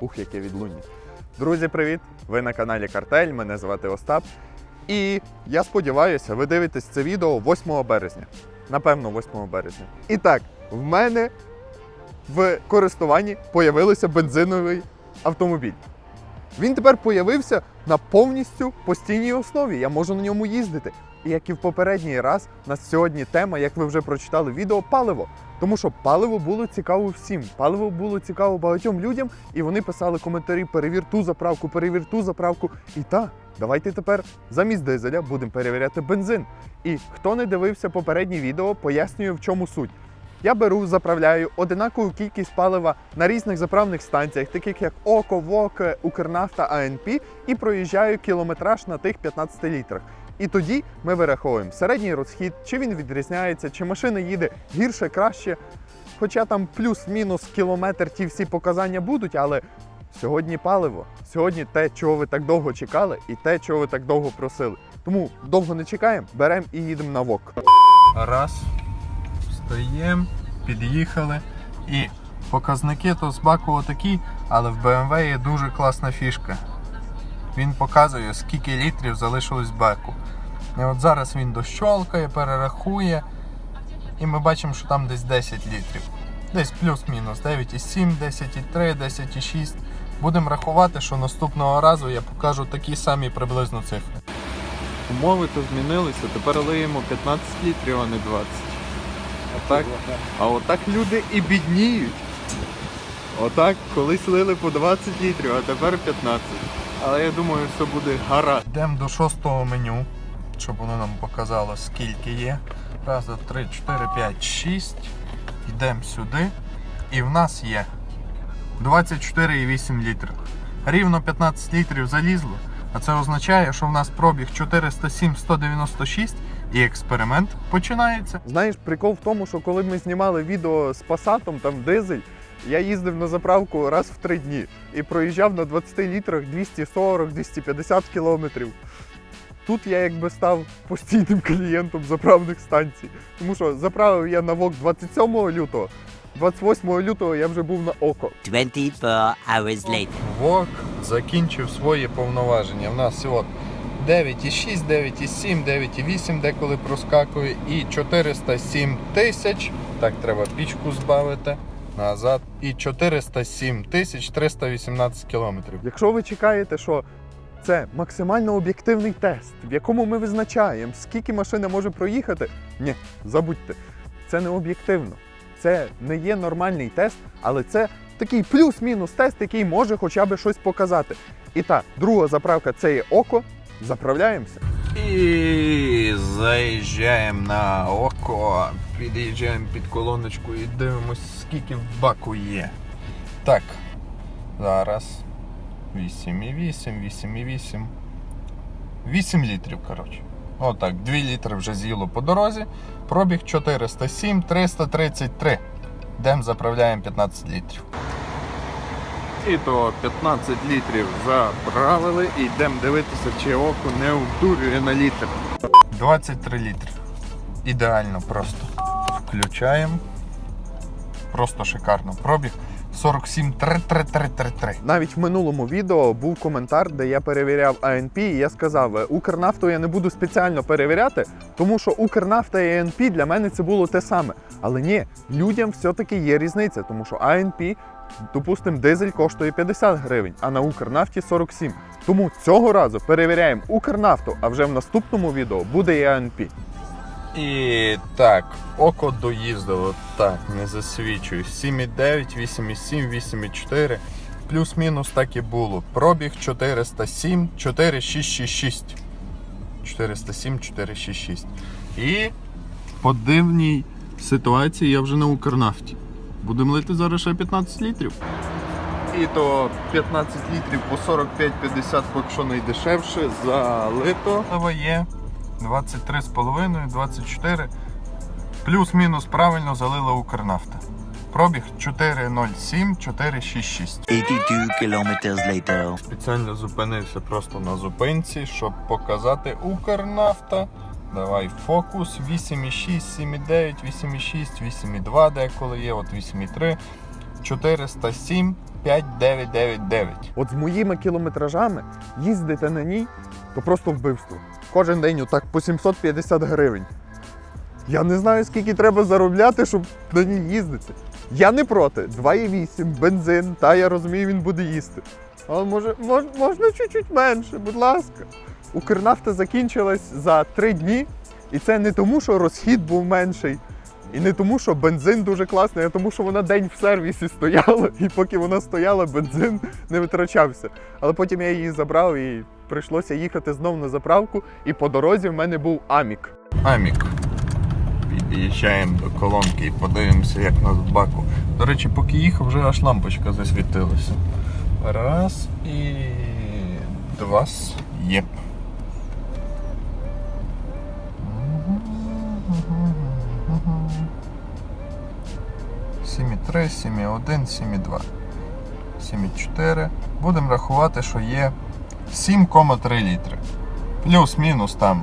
Ух, яке відлуння. Друзі, привіт! Ви на каналі Картель, мене звати Остап. І я сподіваюся, ви дивитесь це відео 8 березня. Напевно, 8 березня. І так, в мене в користуванні появився бензиновий автомобіль. Він тепер появився на повністю постійній основі. Я можу на ньому їздити. Як і в попередній раз, у нас сьогодні тема, як ви вже прочитали відео, паливо. Тому що паливо було цікаво всім. Паливо було цікаво багатьом людям, і вони писали коментарі: перевір ту заправку, перевір ту заправку. І так, давайте тепер замість дизеля будемо перевіряти бензин. І хто не дивився попереднє відео, пояснюю, в чому суть. Я беру, заправляю одинакову кількість палива на різних заправних станціях, таких як ОКО, ВОК, Укрнафта, АНП, і проїжджаю кілометраж на тих 15 літрах. І тоді ми вираховуємо середній розхід, чи він відрізняється, чи машина їде гірше, краще. Хоча там плюс-мінус кілометр ті всі показання будуть, але сьогодні паливо, сьогодні те, чого ви так довго чекали, і те, чого ви так довго просили. Тому довго не чекаємо, беремо і їдемо на ВОК. Раз, встаємо, під'їхали. І показники то з баку отакі, але в BMW є дуже класна фішка. Він показує, скільки літрів залишилось в баку. І от зараз він дощолкає, перерахує, і ми бачимо, що там десь 10 літрів. Десь плюс-мінус 9,7, 10,3, 10,6. Будемо рахувати, що наступного разу я покажу такі самі приблизно цифри. Умови то змінилися, тепер лиємо 15 літрів, а не 20. Отак, а отак люди і бідніють. Отак колись лили по 20 літрів, а тепер 15. Але я думаю, все буде гаразд. Йдемо до шостого меню, щоб воно нам показало, скільки є. Раз, два, три, чотири, п'ять, шість. Йдемо сюди. І в нас є 24,8 літрів. Рівно 15 літрів залізло. А це означає, що в нас пробіг 407-196 і експеримент починається. Знаєш, прикол в тому, що коли ми знімали відео з Пасатом, там дизель, я їздив на заправку раз в три дні і проїжджав на 20 літрах 240-250 кілометрів. Тут я якби став постійним клієнтом заправних станцій. Тому що заправив я на ВОК 27 лютого, 28 лютого я вже був на ОКО. 24 hours later. ВОК закінчив свої повноваження. У нас от 9,6, 9,7, 9,8 деколи проскакує і 407 тисяч. Так, треба пічку збавити. Назад. І 407 тисяч 318 кілометрів. Якщо ви чекаєте, що це максимально об'єктивний тест, в якому ми визначаємо, скільки машина може проїхати, ні, забудьте, це не об'єктивно. Це не є нормальний тест, але це такий плюс-мінус тест, який може хоча б щось показати. І так, друга заправка це є око. Заправляємося. І заїжджаємо на око, під'їжджаємо під колоночку і дивимося, скільки в баку є. Так, зараз 8,8, 8,8. 8 літрів, коротше. Отак, 2 літри вже з'їло по дорозі. Пробіг 407, 333. Йдемо заправляємо 15 літрів. І то 15 літрів заправили і йдемо дивитися, чи око не обдурює на літр. 23 літри. Ідеально просто. Включаємо. Просто шикарно. Пробіг 47 33333. Навіть в минулому відео був коментар, де я перевіряв АНП, і я сказав, «Е, Укрнафту я не буду спеціально перевіряти, тому що Укрнафта і АНП для мене це було те саме. Але ні, людям все-таки є різниця, тому що АНП, допустимо, дизель коштує 50 гривень, а на Укрнафті 47. Тому цього разу перевіряємо Укрнафту, а вже в наступному відео буде і АНП. І так, око доїздило, так, не засвічую. 7,9, 8,7, 8,4. Плюс-мінус так і було. Пробіг 407, 4666. 407, 466. І по дивній ситуації я вже на Укрнафті. Будемо лити зараз ще 15 літрів. І то 15 літрів по 45-50, поки що найдешевше, залито. Є 23,5, 24. Плюс-мінус правильно залила Укрнафта. Пробіг 407, 466. 82 kilometers later. Спеціально зупинився просто на зупинці, щоб показати Укрнафта. Давай фокус 8,6, 7,9, 8,6, 8,2 деколи є, от 8,3. 407 5999. От з моїми кілометражами їздити на ній то просто вбивство. Кожен день отак по 750 гривень. Я не знаю, скільки треба заробляти, щоб на ній їздити. Я не проти. 2,8, бензин, та я розумію, він буде їсти. Але може, мож, можна чуть-чуть менше, будь ласка. Укрнафта закінчилась за 3 дні, і це не тому, що розхід був менший, і не тому, що бензин дуже класний, а тому, що вона день в сервісі стояла, і поки вона стояла, бензин не витрачався. Але потім я її забрав і прийшлося їхати знову на заправку. І по дорозі в мене був Амік. Амік. Під'їжджаємо до колонки і подивимося, як на баку. До речі, поки їхав, вже аж лампочка засвітилася. Раз і два. Єп. 7,3, 7,1, 7,2, 7,4. Будемо рахувати, що є 7,3 літри. Плюс-мінус там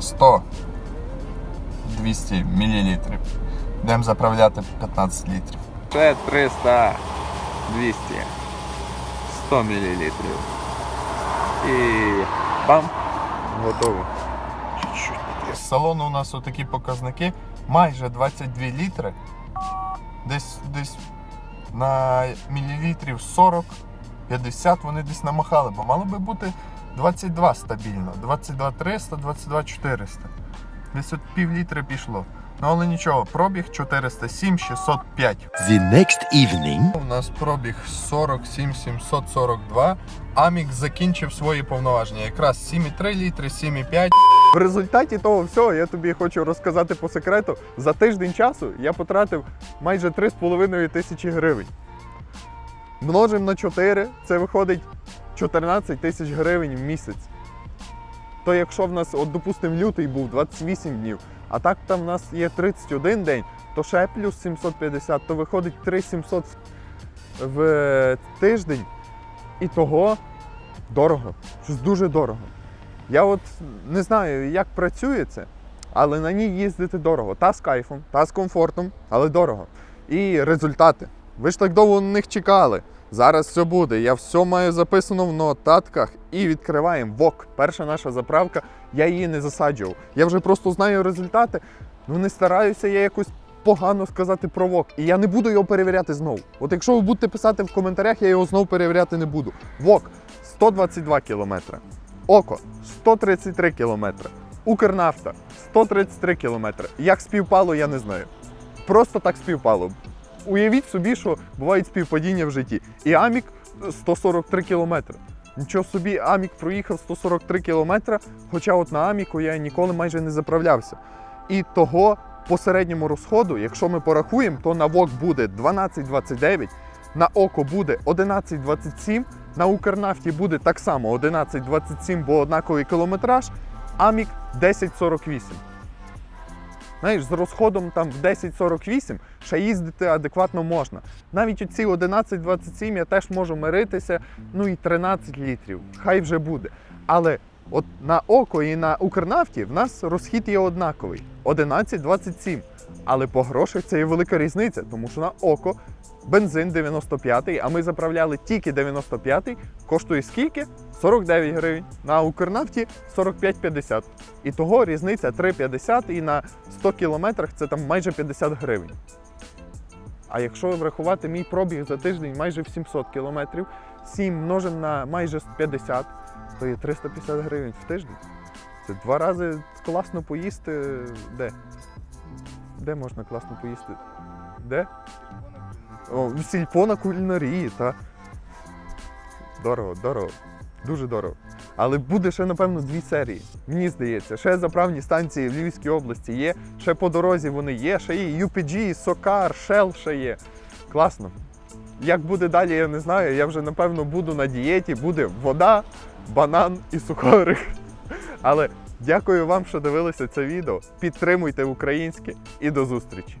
100 200 мілілітрів. Будемо заправляти 15 літрів. Це 300 200 100 мілілітрів. І бам! Готово. З салону у нас отакі показники майже 22 літри. Десь десь на мілілітрів 40, 50 вони десь намахали, бо мало би бути 22 стабільно, 22 300, 22 400. Десь от пів літри пішло. Ну але нічого, пробіг 407 605. The next evening. У нас пробіг 47 742. Амік закінчив свої повноваження. Якраз 7,3 літри, 7,5. В результаті того всього я тобі хочу розказати по секрету. За тиждень часу я потратив майже 3,5 тисячі гривень. Множимо на 4, це виходить 14 тисяч гривень в місяць. То якщо в нас, от допустимо, лютий був 28 днів, а так там в нас є 31 день, то ще плюс 750, то виходить 3700 в тиждень. І того дорого. Щось дуже дорого. Я от не знаю, як працює це, але на ній їздити дорого. Та з кайфом, та з комфортом, але дорого. І результати. Ви ж так довго на них чекали. Зараз все буде. Я все маю записано в нотатках і відкриваємо ВОК. Перша наша заправка. Я її не засаджував. Я вже просто знаю результати. Ну не стараюся я якось погано сказати про ВОК. І я не буду його перевіряти знову. От якщо ви будете писати в коментарях, я його знову перевіряти не буду. ВОК 122 кілометри. Око 133 кілометри. Укрнафта 133 кілометри. Як співпало, я не знаю. Просто так співпало. Уявіть собі, що бувають співпадіння в житті. І Амік 143 кілометри. Нічого собі, Амік проїхав 143 кілометри, хоча от на Аміку я ніколи майже не заправлявся. І того по середньому розходу, якщо ми порахуємо, то на ВОК буде 12,29, на ОКО буде 11,27, на Укрнафті буде так само 11,27, бо однаковий кілометраж, Амік 10,48. Знаєш, з розходом там в 10,48 ще їздити адекватно можна. Навіть оці 11,27 я теж можу миритися, ну і 13 літрів. Хай вже буде. Але от на ОКО і на Укрнафті в нас розхід є однаковий 11,27. Але по грошах це є велика різниця, тому що на ОКО бензин 95, а ми заправляли тільки 95, коштує скільки? 49 гривень. На Укрнафті 45,50. І того різниця 3,50 і на 100 кілометрах це там майже 50 гривень. А якщо врахувати мій пробіг за тиждень майже в 700 кілометрів, 7 множимо на майже 50, то є 350 гривень в тиждень. Це два рази класно поїсти. Де? Де можна класно поїсти? Де? О, сільпо на кулінарії, та. Дорого, дорого. Дуже дорого. Але буде ще, напевно, дві серії. Мені здається, ще заправні станції в Львівській області є, ще по дорозі вони є, ще є UPG, Сокар, Shell ще є. Класно. Як буде далі, я не знаю. Я вже, напевно, буду на дієті, буде вода, банан і сухарик. Але дякую вам, що дивилися це відео. Підтримуйте українське і до зустрічі!